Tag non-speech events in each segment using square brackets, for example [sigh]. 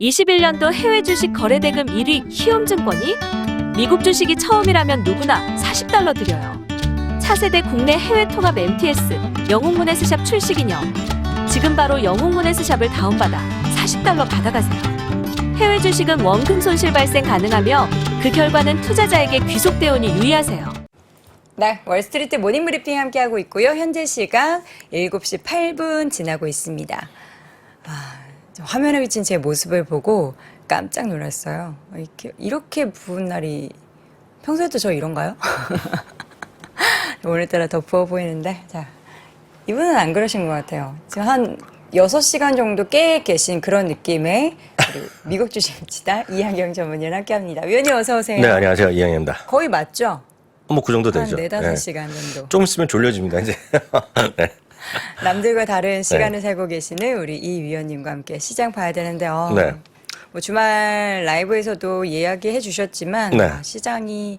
21년도 해외 주식 거래 대금 1위 희움증권이 미국 주식이 처음이라면 누구나 40달러 드려요. 차세대 국내 해외 통합 MTS 영웅문에스샵 출시 기념. 지금 바로 영웅문에스샵을 다운받아 40달러 받아가세요. 해외 주식은 원금 손실 발생 가능하며 그 결과는 투자자에게 귀속되오니 유의하세요. 네, 월스트리트 모닝 브리핑 함께하고 있고요. 현재 시각 7시 8분 지나고 있습니다. 아, 저 화면에 비친 제 모습을 보고 깜짝 놀랐어요. 이렇게, 이렇게 부은 날이 평소에도 저 이런가요? [laughs] 오늘따라 더 부어 보이는데, 자, 이분은 안 그러신 것 같아요. 지금 한 6시간 정도 깨 계신 그런 느낌의 미국 주식입니다. 이하경 전문위원 함께 합니다. 위원님 어서 오세요. 네, 안녕하세요. 이영입니다. 거의 맞죠? 뭐 그 정도 한 되죠. 네다섯 네. 시간 정도. 좀 있으면 졸려집니다, 이제. [laughs] 네. [laughs] 남들과 다른 시간을 살고 계시는 우리 이 위원님과 함께 시장 봐야 되는데요. 네. 뭐 주말 라이브에서도 이야기해 주셨지만 네. 아, 시장이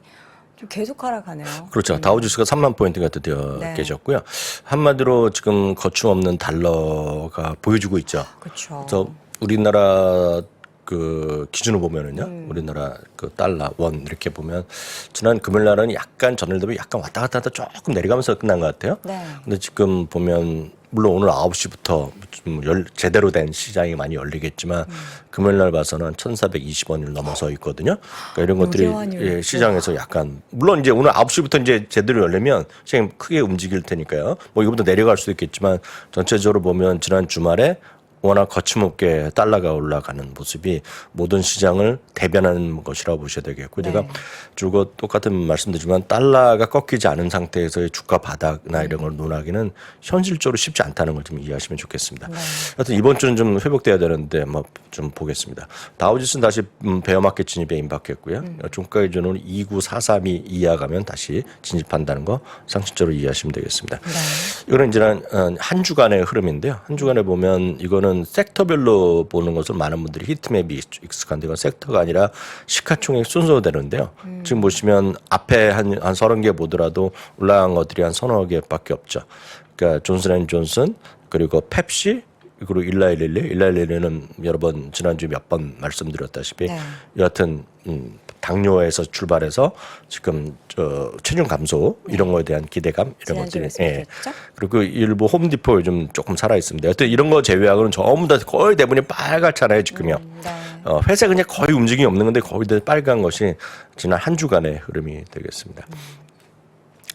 좀 계속 하락하네요. 그렇죠. 다우지수가 3만 포인트가 드디어 네. 깨졌고요. 한마디로 지금 거침없는 달러가 보여주고 있죠. 그렇죠. 그래서 우리나라 그 기준으로 보면은요, 음. 우리나라 그 달러 원 이렇게 보면 지난 금요일 날은 약간 전일 대비 약간 왔다 갔다 하다 조금 내려가면서 끝난 것 같아요. 네. 근데 지금 보면 물론 오늘 9시부터 좀 열, 제대로 된 시장이 많이 열리겠지만 음. 금요일 날 봐서는 1,420원을 넘어서 있거든요. 그러니까 이런 것들이 예, 시장에서 약간 물론 이제 오늘 9시부터 이제 제대로 열리면 시장이 크게 움직일 테니까요. 뭐 이거보다 내려갈 수도 있겠지만 전체적으로 보면 지난 주말에 워낙 거침없게 달러가 올라가는 모습이 모든 시장을 대변하는 것이라고 보셔야 되겠고 제가 네. 주고 똑같은 말씀드리지만 달러가 꺾이지 않은 상태에서의 주가 바닥이나 이런 걸 논하기는 현실적으로 쉽지 않다는 걸 좀 이해하시면 좋겠습니다. 하여튼 이번 주는 좀 회복돼야 되는데 뭐좀 보겠습니다. 다우지수는 다시 음, 베어마켓 진입에 임박했고요. 종가 기준으로 2943이 이하 가면 다시 진입한다는 거 상식적으로 이해하시면 되겠습니다. 이거는 이제 한, 어, 한 주간의 흐름인데요. 한 주간에 보면 이거는 섹터별로 보는 것을 많은 분들이 히트맵이 익숙한데 이건 섹터가 아니라 시가총액 순서로 되는데요. 지금 보시면 앞에 한, 한 서른 개 보더라도 올라간 것들이 한 서너 개밖에 없죠. 그러니까 존슨 앤 존슨 그리고 펩시 그리고 일라일릴리 일라일릴리는 여러 번 지난주에 몇 번 말씀드렸다시피 네. 여하튼 음, 당뇨에서 출발해서 지금 저 체중 감소 이런 거에 대한 기대감 이런 것들이 예. 그리고 일부 홈디포 요즘 조금 살아 있습니다. 여튼 이런 거 제외하고는 전부 다 거의 대부분이 빨갛잖아요 지금요. 음, 네. 어, 회색 그냥 거의 움직임이 없는 건데 거의 다 빨간 것이 지난 한 주간의 흐름이 되겠습니다.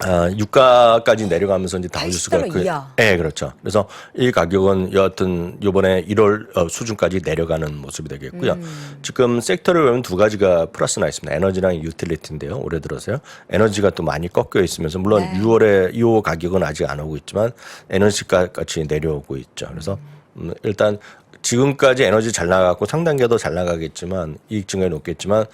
아, 유가까지 내려가면서 이제 다우지수가 80달러 이하. 예, 그렇죠. 그래서 이 가격은 여하튼 이번에 1월 어, 수준까지 내려가는 모습이 되겠고요. 음. 지금 섹터를 보면 두 가지가 플러스 나 있습니다. 에너지랑 유틸리티인데요. 올해 들어서요. 에너지가 또 많이 꺾여 있으면서 물론 네. 6월에 이 가격은 아직 안 오고 있지만 에너지가 같이 내려오고 있죠. 그래서 음, 일단 지금까지 에너지 잘 나가고 상단계도 잘 나가겠지만 이익 증가율 높겠지만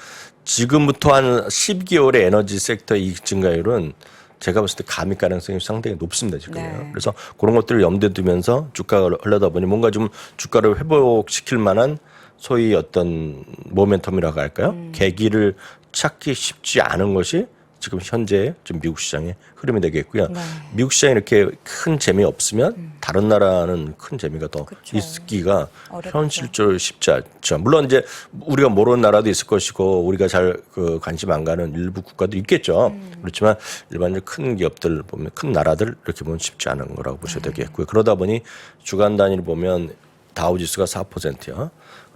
지금부터 한 12개월의 에너지 섹터 이익 증가율은 제가 봤을 때 감익 가능성이 상당히 높습니다 지금요. 네. 그래서 그런 것들을 염두에 두면서 주가가 흘러다 보니 뭔가 좀 주가를 회복시킬 만한 소위 어떤 모멘텀이라고 할까요? 음. 계기를 찾기 쉽지 않은 것이 지금 현재 좀 미국 시장의 흐름이 되겠고요. 네. 미국 시장이 이렇게 큰 재미 없으면 다른 나라는 큰 재미가 더 그쵸. 있기가 어렵죠. 현실적으로 쉽지 않죠. 물론 이제 우리가 모르는 나라도 있을 것이고 우리가 잘 그 관심 안 가는 일부 국가도 있겠죠. 그렇지만 일반적으로 큰 기업들 보면 큰 나라들 이렇게 보면 쉽지 않은 거라고 보셔야 되겠고요. 그러다 보니 주간 단위를 보면 다우지수가 4%요.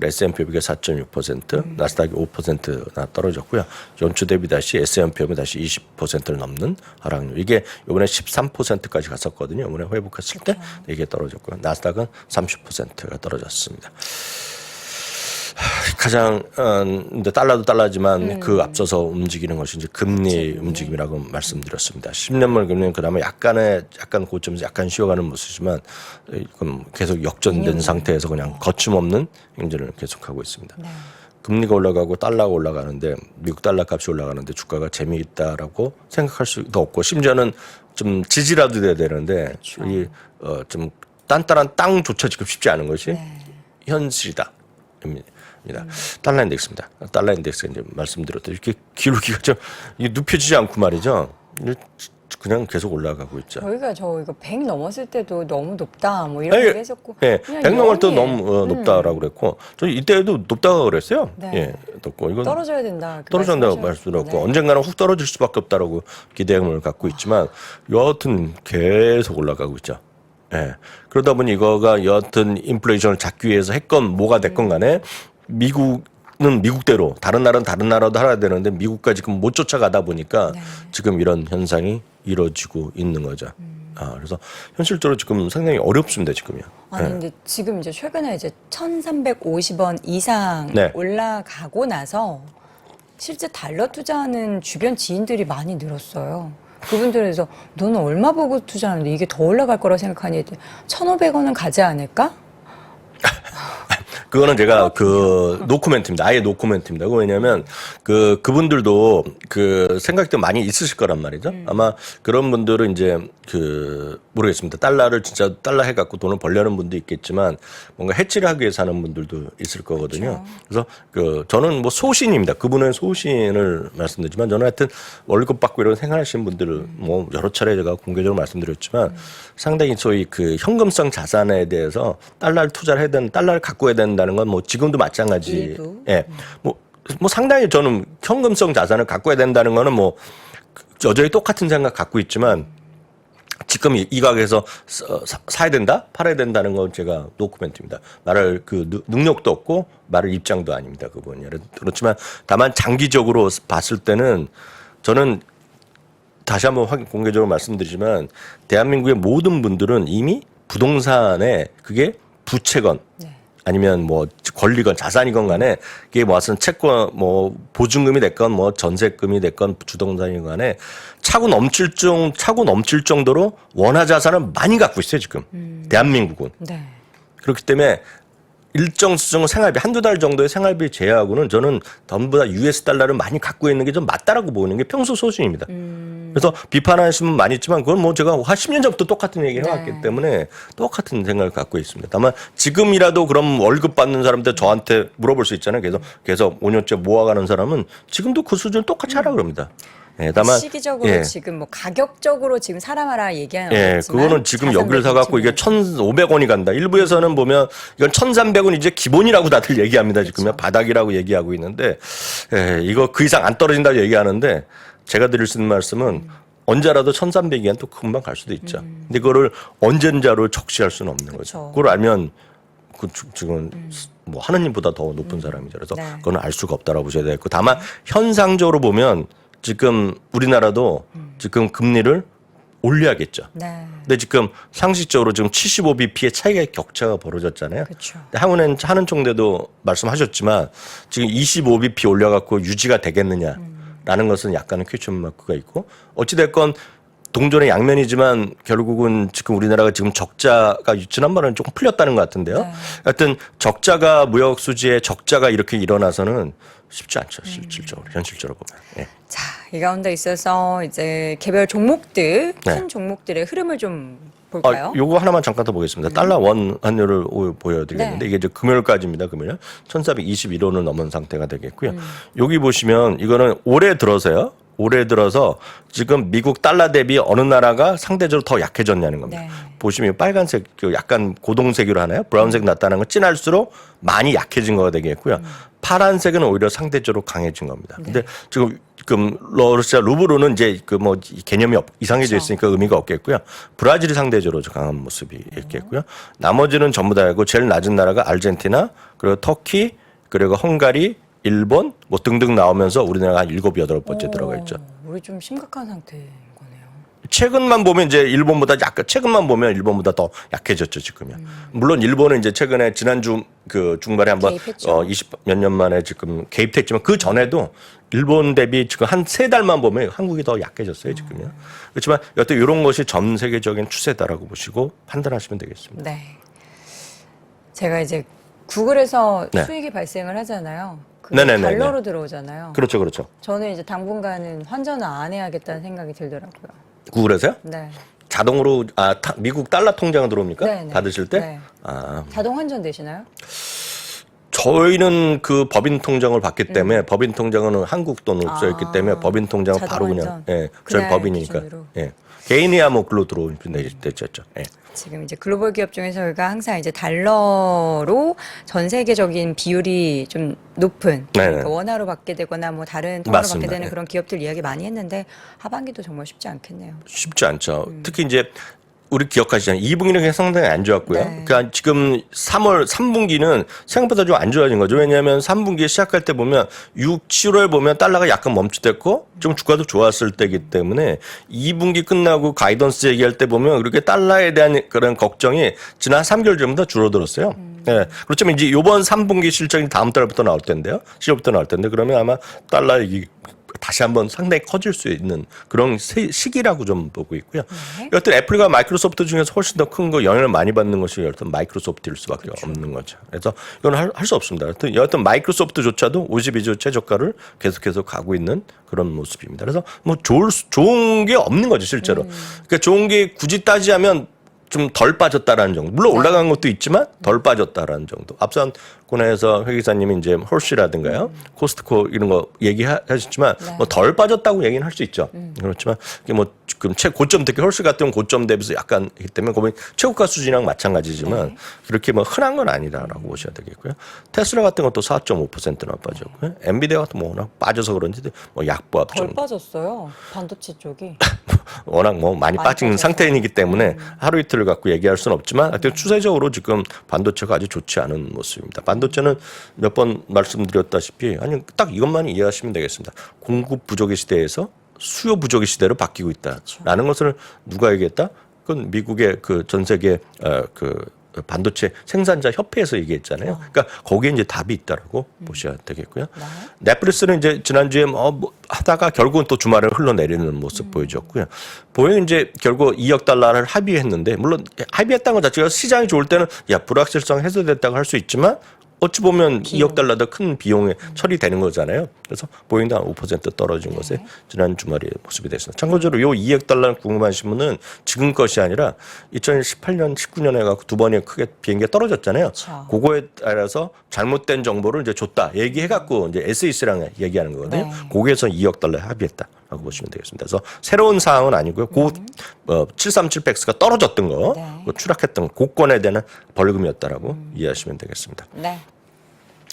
S&P가 4.6%, 나스닥이 5%나 떨어졌고요. 연초 대비 다시 S&P가 다시 20%를 넘는 하락률. 이게 이번에 13%까지 갔었거든요. 이번에 회복했을 때 이게 떨어졌고요. 나스닥은 30%가 떨어졌습니다. 가장 어, 달러도 달러지만 그 앞서서 움직이는 것이 이제 금리 움직임이라고 말씀드렸습니다. 10년물 금리는 그다음에 약간의 약간 고점에서 약간 쉬어가는 모습이지만 지금 계속 역전된 상태에서 그냥 거침없는 행진을 계속하고 있습니다. 금리가 올라가고 달러가 올라가는데 미국 달러 값이 올라가는데 주가가 재미있다라고 생각할 수도 없고 심지어는 좀 지지라도 돼야 되는데 이어좀 단단한 땅조차 지금 쉽지 않은 것이 현실이다. 입니다. 달러 인덱스입니다. 달러 인덱스 이제 말씀드렸듯이 이렇게 기울기가 좀 이게 눕혀지지 않고 말이죠. 그냥 계속 올라가고 있죠. 저희가 저 이거 100 넘었을 때도 너무 높다 뭐 이런 예, 얘기 했었고 예, 그냥 100 넘을 때 영이에요. 너무 어, 음, 높다라고 그랬고, 저 이때도 높다고 그랬어요. 네. 예, 높고 이건 떨어져야 된다. 그렇게 떨어진다고 말씀드렸고 네. 언젠가는 훅 떨어질 수밖에 없다라고 기대감을 갖고 있지만 여하튼 계속 올라가고 있죠. 예. 그러다 보니 이거가 여하튼 인플레이션을 잡기 위해서 했건 뭐가 됐건 간에 미국은 미국대로 다른 나라는 다른 나라도 하야 되는데 미국까지 지금 못 쫓아가다 보니까 네. 지금 이런 현상이 이루어지고 있는 거죠. 아, 그래서 현실적으로 지금 상당히 어렵습니다, 지금요. 아니 예. 근데 지금 이제 최근에 이제 1,350원 이상 네. 올라가고 나서 실제 달러 투자하는 주변 지인들이 많이 늘었어요. 그분들에서 너는 얼마 보고 투자하는데 이게 더 올라갈 거라고 생각하니 1,500원은 가지 않을까? [laughs] 그거는 제가 그 노코멘트입니다. 아예 노코멘트입니다. 그 왜냐하면 그 그분들도 그 생각도 많이 있으실 거란 말이죠. 아마 그런 분들은 이제 그 모르겠습니다. 달러를 진짜 달러 해갖고 돈을 벌려는 분도 있겠지만 뭔가 해치를 하기 위해서 하는 분들도 있을 거거든요. 그래서그 저는 뭐 소신입니다. 그분의 소신을 말씀드리지만 저는 하여튼 월급 받고 이런 생활하시는 분들을 뭐 여러 차례 제가 공개적으로 말씀드렸지만 상당히 소위 그 현금성 자산에 대해서 달러를 투자를 해야 되는 달러를 갖고 해야 된다 는 건 뭐 지금도 마찬가지. 예. 뭐, 뭐 상당히 저는 현금성 자산을 갖고 해야 된다는 거는 뭐 여전히 똑같은 생각 갖고 있지만 지금 이, 이 가격에서 사- 사- 사야 된다, 팔아야 된다는 건 제가 노코멘트입니다. 말할 그 능- 능력도 없고 말할 입장도 아닙니다. 그분이 그렇지만 다만 장기적으로 봤을 때는 저는 다시 한번 확인 공개적으로 말씀드리지만 대한민국의 모든 분들은 이미 부동산에 그게 부채건 네. 아니면 뭐 권리건 자산이건 간에 이게 뭐 무슨 채권 뭐 보증금이 됐건 뭐 전세금이 됐건 주동산이건 간에 차고 넘칠 정 차고 넘칠 정도로 원화 자산을 많이 갖고 있어요 지금. 대한민국은. 네. 그렇기 때문에 일정 수준 생활비 한두 달 정도의 생활비 제외하고는 저는 전부 다 US 달러를 많이 갖고 있는 게 좀 맞다라고 보는 게 평소 소신입니다. 그래서 비판하시는 분 많이 있지만 그건 뭐 제가 한 10년 전부터 똑같은 얘기를 해왔기 네. 때문에 똑같은 생각을 갖고 있습니다. 다만 지금이라도 그럼 월급 받는 사람들 저한테 물어볼 수 있잖아요. 계속 계속 5년째 모아가는 사람은 지금도 그 수준 똑같이 하라 그럽니다. 예, 다만 시기적으로 예. 지금 뭐 가격적으로 지금 사람하라 얘기하는 예, 그거는 지금 여기를 사갖고 이게 지금 1,500원이 간다. 일부에서는 보면 이건 1,300원 이제 기본이라고 다들 얘기합니다. 지금 그렇죠. 바닥이라고 얘기하고 있는데, 예, 이거 그 이상 안 떨어진다고 얘기하는데, 제가 드릴 수 있는 말씀은 언제라도 1,300이면 또 금방 갈 수도 있죠. 근데 그거를 언젠자로 적시할 수는 없는 음. 그렇죠. 음. 거죠. 그걸 알면 그 주- 지금 뭐 하느님보다 더 높은 사람이죠. 그래서 네. 그건 알 수가 없다라고 보셔야 되고 다만 현상적으로 보면 지금 우리나라도 음. 지금 금리를 올려야겠죠. 네. 근데 지금 상식적으로 지금 75bp의 차이가 격차가 벌어졌잖아요. 그렇죠. 한은행 하는 총대도 말씀하셨지만 지금 25bp 올려갖고 유지가 되겠느냐라는 것은 약간의 퀘션 마크가 있고 어찌 됐건 동전의 양면이지만 결국은 지금 우리나라가 지금 적자가 지난번에는 조금 풀렸다는 것 같은데요. 네. 하여튼 적자가 무역 수지에 적자가 이렇게 일어나서는 쉽지 않죠. 실질적으로 현실적으로 보면. 예. 자, 이 가운데 있어서 이제 개별 종목들, 큰 네. 종목들의 흐름을 좀 볼까요? 아, 요거 하나만 잠깐 더 보겠습니다. 달러 원 환율을 오- 보여드리겠는데 네. 이게 이제 금요일까지입니다. 금요일 1,421원을 넘은 상태가 되겠고요. 여기 보시면 이거는 올해 들어서요. 올해 들어서 지금 미국 달러 대비 어느 나라가 상대적으로 더 약해졌냐는 겁니다. 네. 보시면 이 빨간색 그 약간 고동색으로 하나요? 브라운색 나타나는 건 진할수록 많이 약해진 거가 되겠고요. 파란색은 오히려 상대적으로 강해진 겁니다. 근데 지금 지금 러시아 루브르는 이제 그 뭐 개념이 없, 이상해져 그렇죠. 있으니까 의미가 없겠고요. 브라질이 상대적으로 좀 강한 모습이 있겠고요. 나머지는 전부 다고 제일 낮은 나라가 아르헨티나 그리고 터키 그리고 헝가리 일본 뭐 등등 나오면서 우리나라가 한 일곱 여덟 번째 들어가 있죠. 오, 우리 좀 심각한 상태인 거네요. 최근만 보면 이제 일본보다 약간 최근만 보면 일본보다 더 약해졌죠 지금요. 물론 일본은 이제 최근에 지난주 그 중반에 한번 개입했죠. 어 20 몇 년 만에 지금 개입했지만 그 전에도 일본 대비 지금 한 세 달만 보면 한국이 더 약해졌어요 지금요. 그렇지만 여튼 이런 것이 전 세계적인 추세다라고 보시고 판단하시면 되겠습니다. 네. 제가 이제 구글에서 네. 수익이 발생을 하잖아요. 그게 네네네네. 달러로 들어오잖아요. 그렇죠, 그렇죠. 저는 이제 당분간은 환전을 안 해야겠다는 생각이 들더라고요. 구글에서요? 네. 자동으로 아 타- 미국 달러 통장 들어옵니까? 네네. 받으실 때? 네. 아 자동 환전 되시나요? 저희는 그 법인 통장을 받기 때문에 법인 통장은 한국 돈으로 써 있기 음. 아, 때문에 법인 통장은 자동 바로 그냥 환전. 예, 저희 그날 법인이니까 기준으로. 예. 개인이야 뭐 글로 들어오면 되죠. 예. 지금 이제 글로벌 기업 중에서 저희가 항상 이제 달러로 전 세계적인 비율이 좀 높은 네네. 그러니까 원화로 받게 되거나 뭐 다른 통화로 맞습니다. 받게 되는 예. 그런 기업들 이야기 많이 했는데 하반기도 정말 쉽지 않겠네요. 쉽지 않죠. 음. 특히 이제 우리 기억하시잖아요. 2분기는 상당히 안 좋았고요. 네. 그러니까 지금 3월 3분기는 생각보다 좀 안 좋아진 거죠. 왜냐하면 3분기 시작할 때 보면 6, 7월 보면 달러가 약간 멈추됐고 좀 주가도 좋았을 때이기 때문에 2분기 끝나고 가이던스 얘기할 때 보면 그렇게 달러에 대한 그런 걱정이 지난 3개월 전보다 줄어들었어요. 음. 네. 그렇지만 이제 이번 3분기 실적이 다음 달부터 나올 텐데요. 10월부터 나올 텐데 그러면 아마 달러 얘기 다시 한번 상당히 커질 수 있는 그런 세- 시기라고 좀 보고 있고요. 네. 여튼 애플과 마이크로소프트 중에서 훨씬 더 큰 거 영향을 많이 받는 것이 여튼 마이크로소프트일 수밖에 없는 거죠. 그래서 이건 할수 없습니다. 여튼, 여튼 마이크로소프트조차도 52주 최저가를 계속해서 가고 있는 그런 모습입니다. 그래서 뭐 좋을 수- 좋은 게 없는 거죠 실제로. 그러니까 좋은 게 굳이 따지자면 좀덜 빠졌다라는 정도. 물론 올라간 것도 있지만 덜 빠졌다라는 정도. 앞선 코너에서 회 기사님이 이제 홀씨라든가요, 코스트코 이런 거 얘기하셨지만 네. 뭐덜 빠졌다고 얘기는 할 수 있죠. 그렇지만 이게 뭐 지금 최 고점 특히 홀씨 같은 고점 대비해서 약간 있기 때문에 거기 최고가 수준이랑 마찬가지지만 네. 그렇게 뭐 흔한 건 아니다라고 보셔야 되겠고요. 테슬라 같은 것도 4.5%나 빠졌고요. 엔비디아 같은 뭐 워낙 빠져서 그런지 뭐 약보합 덜 정도. 빠졌어요. 반도체 쪽이. [laughs] 워낙 뭐 많이 많이 빠진 빠져서. 음. 상태이기 때문에 하루 이틀을 갖고 얘기할 수는 없지만 하여튼 추세적으로 지금 반도체가 아주 좋지 않은 모습입니다. 반도 체는 몇 번 말씀드렸다시피 아니 딱 이것만 이해하시면 되겠습니다. 공급 부족의 시대에서 수요 부족의 시대로 바뀌고 있다라는 것을 누가 얘기했다? 그건 미국의 그 전 세계 어그 반도체 생산자 협회에서 얘기했잖아요. 그러니까 거기에 이제 답이 있다라고 보셔야 되겠고요. 네. 넷플릭스는 이제 지난주에 뭐, 뭐 하다가 결국은 또 주말에 흘러내리는 모습 보여줬고요. 보잉 이제 결국 2억 달러를 합의했는데 물론 합의했다는 것 자체가 시장이 좋을 때는 야 불확실성 해소됐다고 할 수 있지만 어찌 보면 2억 달러 더 큰 비용에 처리되는 거잖아요. 그래서 보잉도 한 5% 떨어진 것에 지난 주말에 모습이 됐습니다. 참고적으로 요 2억 달러 궁금하신 분은 지금 것이 아니라 2018년, 19년에 갖고 두 번에 크게 비행기가 떨어졌잖아요. 그쵸. 그거에 따라서 잘못된 정보를 이제 줬다. 얘기해 갖고 이제 SEC랑 얘기하는 거거든요. 네. 거기에서 2억 달러 합의했다 라고 보시면 되겠습니다. 그래서 새로운 사항은 아니고요. 고 어, 737백스가 떨어졌던 거, 네. 그 추락했던 거, 고건에 대한 벌금이었다라고 이해하시면 되겠습니다. 네.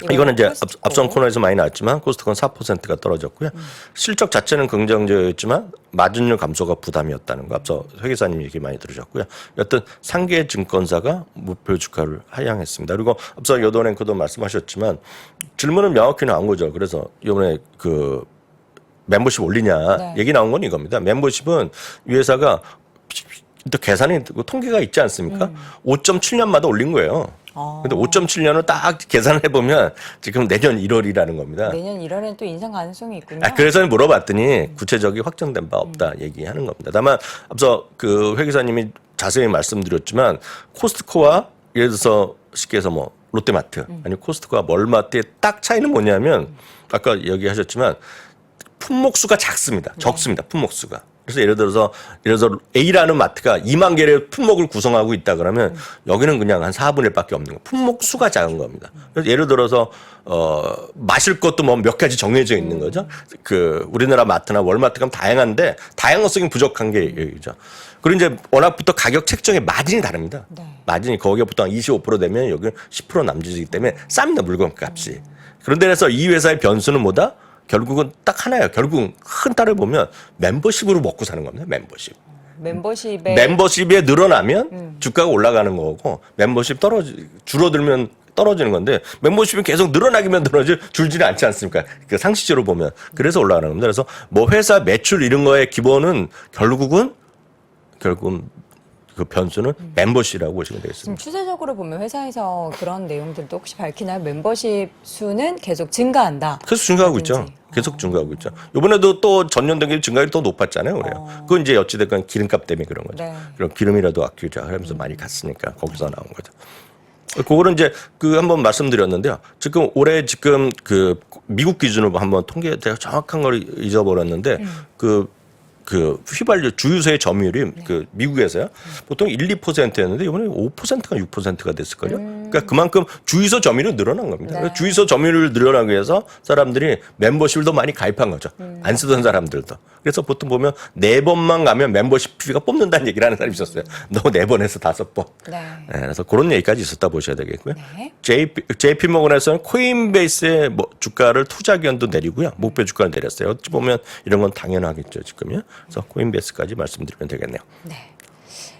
이거는 이제 앞, 코스트코. 앞 선 코너에서 많이 나왔지만 코스트코는 4%가 떨어졌고요. 실적 자체는 긍정적이었지만 마진율 감소가 부담이었다는 거 앞서 회계사님 얘기 많이 들으셨고요. 여튼 상계 증권사가 목표 주가를 하향했습니다. 그리고 앞서 여도랭크도 말씀하셨지만 질문은 명확히 나온 거죠. 그래서 이번에 그 멤버십 올리냐 네. 얘기 나온 건 이겁니다. 멤버십은 이 회사가 또 계산이 그 통계가 있지 않습니까? 5.7년마다 올린 거예요. 어. 근데 5.7년을 딱 계산을 해보면 지금 내년 1월이라는 겁니다. 내년 1월엔 또 인상 가능성이 있군요. 아, 그래서 물어봤더니 구체적이 확정된 바 없다 얘기하는 겁니다. 다만 앞서 그 회계사님이 자세히 말씀드렸지만 코스트코와 예를 들어서 쉽게 해서 뭐 롯데마트 아니 코스트코와 멀마트의 딱 차이는 뭐냐면 아까 얘기하셨지만 품목수가 작습니다. 적습니다. 품목수가. 그래서 예를 들어서 예를 들어서 A라는 마트가 2만 개의 품목을 구성하고 있다 그러면 여기는 그냥 한 4분의 1밖에 없는 거. 품목 수가 작은 겁니다. 그래서 예를 들어서 어 마실 것도 뭐 몇 가지 정해져 있는 거죠. 그 우리나라 마트나 월마트 가면 다양한데 다양성이 부족한 게 얘기죠. 그리고 이제 워낙부터 가격 책정의 마진이 다릅니다. 네. 마진이 거기에 보통 25% 되면 여기는 10% 남짓이기 때문에 쌉니다 물건 값이. 그런데 그래서 이 회사의 변수는 뭐다? 결국은 딱 하나예요. 결국은 큰 딸을 보면 멤버십으로 먹고 사는 겁니다. 멤버십. 멤버십에 멤버십이 늘어나면 주가가 올라가는 거고 멤버십 떨어지 줄어들면 떨어지는 건데 멤버십이 계속 늘어나기만 늘어지 줄지는 않지 않습니까? 그 상식적으로 보면 그래서 올라가는 겁니다. 그래서 뭐 회사 매출 이런 거의 기본은 결국은 결국은 그 변수는 멤버십이라고 보시면 지금 되겠습니다. 추세적으로 보면 회사에서 그런 내용들도 혹시 밝히나요? 멤버십 수는 계속 증가한다. 계속 증가하고 있죠. 계속 증가하고 있죠. 이번에도 또 전년도기 증가율이 더 높았잖아요. 그래요. 그건 이제 어찌됐건 기름값 때문에 그런 거죠. 네. 그럼 기름이라도 아끼자 하면서 많이 갔으니까 거기서 나온 거죠. 그거는 이제 그 한번 말씀드렸는데요. 지금 올해 지금 그 미국 기준으로 한번 통계 제가 정확한 걸 잊어버렸는데 그 그 휘발유 주유소의 점유율이 그 미국에서요 보통 1, 2%였는데 이번에 5%가 6%가 됐을걸요. 그러니까 그만큼 주유소 점유율이 늘어난 겁니다. 네. 주유소 점유율을 늘어나기 위해서 사람들이 멤버십을 더 많이 가입한 거죠. 안 쓰던 사람들도. 그래서 보통 보면 네 번만 가면 멤버십 피가 뽑는다는 얘기를 하는 사람이 있었어요. [laughs] 너 네 번에서 다섯 번. 네. 네, 그래서 그런 얘기까지 있었다 보셔야 되겠고요. 네. JP, JP 모건에서는 코인베이스의 뭐 주가를 투자 기관도 내리고요. 목표 주가를 내렸어요. 어찌 보면 이런 건 당연하겠죠, 지금요. 그래서 코인베이스까지 말씀드리면 되겠네요. 네.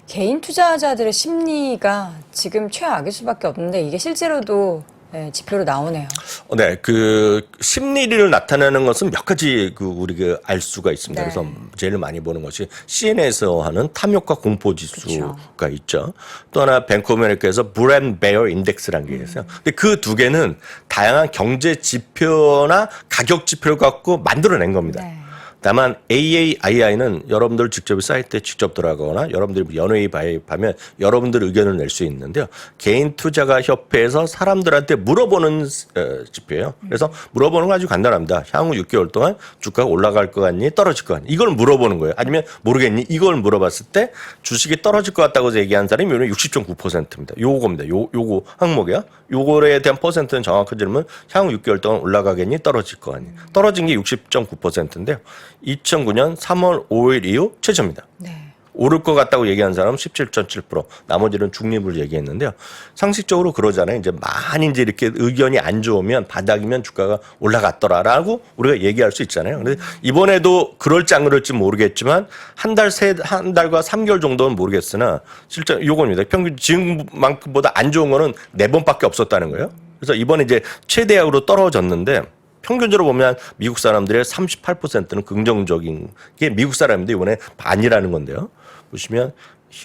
개인 투자자들의 심리가 지금 최악일 수밖에 없는데 이게 실제로도 네, 지표로 나오네요. 어, 네, 그 심리를 나타내는 것은 몇 가지 그 우리가 알 수가 있습니다. 네. 그래서 제일 많이 보는 것이 CNN에서 하는 탐욕과 공포 지수가 그렇죠. 있죠. 또 하나 뱅크 아메리카에서 브랜 베어 인덱스라는 게 있어요. 근데 그 두 개는 다양한 경제 지표나 가격 지표를 갖고 만들어낸 겁니다. 네. 다만 AAII는 여러분들 직접 사이트에 직접 들어가거나 여러분들이 연회의 가입하면 여러분들 의견을 낼 수 있는데요. 개인 투자가 협회에서 사람들한테 물어보는 어, 지표예요. 그래서 물어보는 건 아주 간단합니다. 향후 6개월 동안 주가가 올라갈 것 같니? 떨어질 것 같니? 이걸 물어보는 거예요. 아니면 모르겠니? 이걸 물어봤을 때 주식이 떨어질 것 같다고 얘기한 사람이 요는 60.9%입니다. 요겁니다. 요 요거 항목이야. 요거에 대한 퍼센트는 정확하지 않으면 향후 6개월 동안 올라가겠니? 떨어질 것 같니? 떨어진 게 60.9%인데요. 2009년 3월 5일 이후 최저입니다. 네. 오를 것 같다고 얘기한 사람은 17.7%, 나머지는 중립을 얘기했는데요. 상식적으로 그러잖아요. 이제 많이 이제 이렇게 의견이 안 좋으면 바닥이면 주가가 올라갔더라라고 우리가 얘기할 수 있잖아요. 근데 이번에도 그럴지 안 그럴지 모르겠지만 한 달, 세, 한 달과 3개월 정도는 모르겠으나 실제 요겁니다. 평균 지금만큼보다 안 좋은 거는 네 번밖에 없었다는 거예요. 그래서 이번에 이제 최대약으로 떨어졌는데 평균적으로 보면 미국 사람들의 38%는 긍정적인 게 미국 사람인데 이번에 반이라는 건데요. 보시면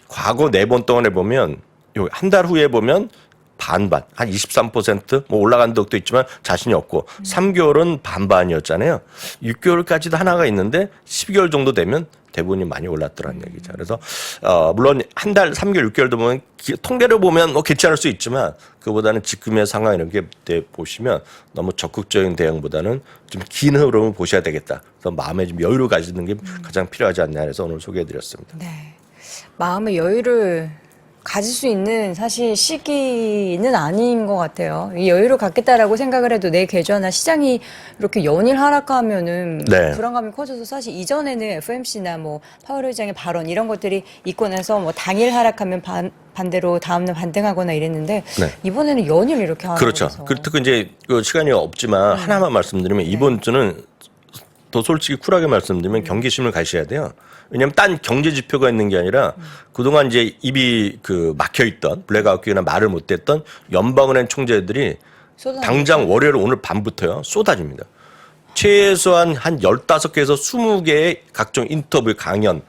과거 네 번 동안에 보면 요한달 후에 보면 반반 한 23%뭐 올라간 적도 있지만 자신이 없고 3개월은 반반이었잖아요. 6개월까지도 하나가 있는데 12개월 정도 되면 대부분이 많이 올랐더라는 얘기죠. 그래서 어 물론 한 달, 3개월, 6개월도 보면 기- 통계를 보면 뭐 괜찮을 수 있지만 그보다는 지금의 상황 이런 게때 보시면 너무 적극적인 대응보다는 좀 긴 흐름을 보셔야 되겠다. 그래서 마음에 좀 여유를 가지는 게 가장 필요하지 않냐 해서 오늘 소개해드렸습니다. 네. 마음의 여유를 가질 수 있는 사실 시기는 아닌 것 같아요. 이 여유를 갖겠다라고 생각을 해도 내 계좌나 시장이 이렇게 연일 하락하면은 네. 불안감이 커져서 사실 이전에는 FMC나 뭐 파월 의장의 발언 이런 것들이 있고 나서 뭐 당일 하락하면 반, 반대로 다음날 반등하거나 이랬는데 네. 이번에는 연일 이렇게 하는 그렇죠. 그 특히 이제 그 시간이 없지만 하나만 말씀드리면 이번 주는 더 솔직히 쿨하게 말씀드리면 경계심을 가셔야 돼요. 왜냐하면 딴 경제 지표가 있는 게 아니라 그동안 이제 입이 그 막혀 있던 블랙아웃 기나 말을 못했던 연방은행 총재들이. 당장 월요일 오늘 밤부터요 쏟아집니다. 최소한 한 15개에서 20개의 각종 인터뷰 강연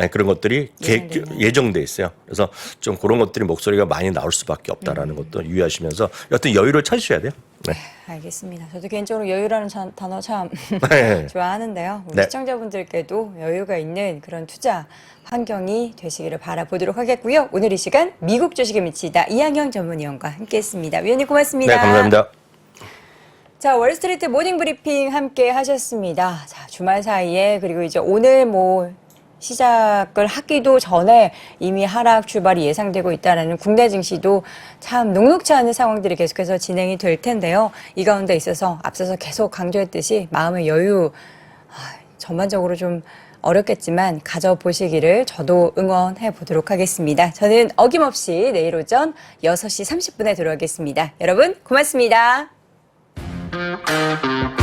예, 그런 것들이 개- 음. 예정돼 있어요. 그래서 좀 그런 것들이 목소리가 많이 나올 수밖에 없다라는 음. 것도 유의하시면서 여튼 여유를 찾으셔야 돼요. 네. 알겠습니다. 저도 개인적으로 여유라는 자- 단어 참 [laughs] 네. [laughs] 좋아하는데요. 우리 네. 시청자분들께도 여유가 있는 그런 투자 환경이 되시기를 바라보도록 하겠고요. 오늘 이 시간 미국 주식에 미치다 이양영 전문위원과 함께했습니다. 위원님 고맙습니다. 네, 감사합니다. 자, 월스트리트 모닝 브리핑 함께 하셨습니다. 자, 주말 사이에 그리고 이제 오늘 뭐 시작을 하기도 전에 이미 하락 출발이 예상되고 있다라는 국내 증시도 참 녹록치 않은 상황들이 계속해서 진행이 될 텐데요. 이 가운데 있어서 앞서서 계속 강조했듯이 마음의 여유 아, 전반적으로 좀 어렵겠지만 가져보시기를 저도 응원해 보도록 하겠습니다. 저는 어김없이 내일 오전 6시 30분에 들어오겠습니다. 여러분 고맙습니다. Thank you.